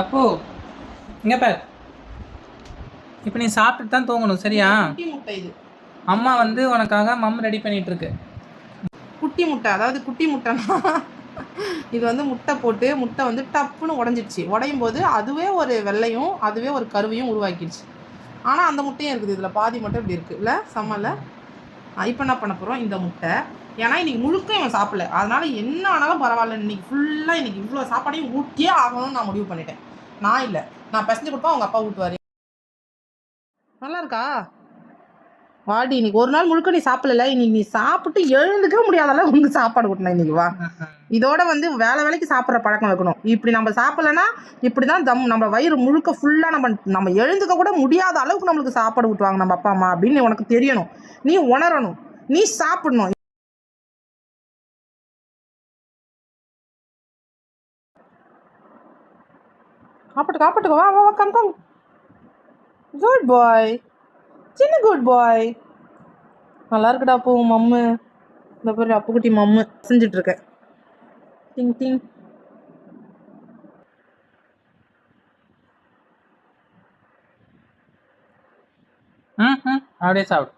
அப்போ இங்க பார். இப்போ நீ சாப்பிட்டுட்டு தான் தூங்கணும் சரியா? குட்டி முட்டை இது. அம்மா வந்து உனக்காக மம் ரெடி பண்ணிட்டு இருக்கு குட்டி முட்டை அதாவது குட்டி முட்டைனா இது வந்து முட்டை போட்டு முட்டை வந்து டப்புன்னு உடஞ்சிடுச்சு. உடையும் போது அதுவே ஒரு வெள்ளையும் அதுவே ஒரு கருவையும் உருவாக்கிடுச்சு. ஆனால் அந்த முட்டையும் இருக்குது. இதில் பாதி மட்டும் இப்படி இருக்குது இல்லை? செம்மல இப்போ என்ன பண்ண போகிறோம் இந்த முட்டை. ஏன்னா இன்னைக்கு முழுக்க இவன் சாப்பிடல. அதனால என்ன ஆனாலும் பரவாயில்ல. இன்னைக்கு ஃபுல்லாக இன்னைக்கு இவ்வளோ சாப்பாடையும் ஊட்டியே ஆகணும்னு நான் முடிவு பண்ணிட்டேன். நான் இல்லை. நான் பிசைஞ்சு கொடுப்பேன் அவங்க அப்பா ஊட்டுவார். நல்லா இருக்கா? வாடி இன்னைக்கு ஒரு நாள் முழுக்க நீ சாப்பிடல இன்னைக்கு நீ சாப்பிட்டு எழுந்துக்கவே அளவுக்கு உனக்கு சாப்பாடு கொடுத்தேன் இன்னைக்கு வா. இதோட வந்து வேலை வேலைக்கு சாப்பிட்ற பழக்கம் வைக்கணும். இப்படி நம்ம சாப்பிடலன்னா இப்படி தான் தம் நம்ம வயிறு முழுக்க ஃபுல்லாக நம்ம நம்ம எழுந்துக்க கூட முடியாத அளவுக்கு நம்மளுக்கு சாப்பாடு ஊட்டுவாங்க நம்ம அப்பா அம்மா அப்படின்னு உனக்கு தெரியணும். நீ உணரணும். நீ சாப்பிடணும். காப்பாட்டு காப்பாட்டுக்கோ வா வா வா கம் கம் குட் பாய் சின்ன குட் பாய் நல்லா இருக்குடா அப்போ மம்மு. இந்த பேர் அப்புக்குட்டி மம்மு. செஞ்சுட்டு இருக்கேன் டிங் டிங் ம் ம். அப்படியே சாப்பிடு.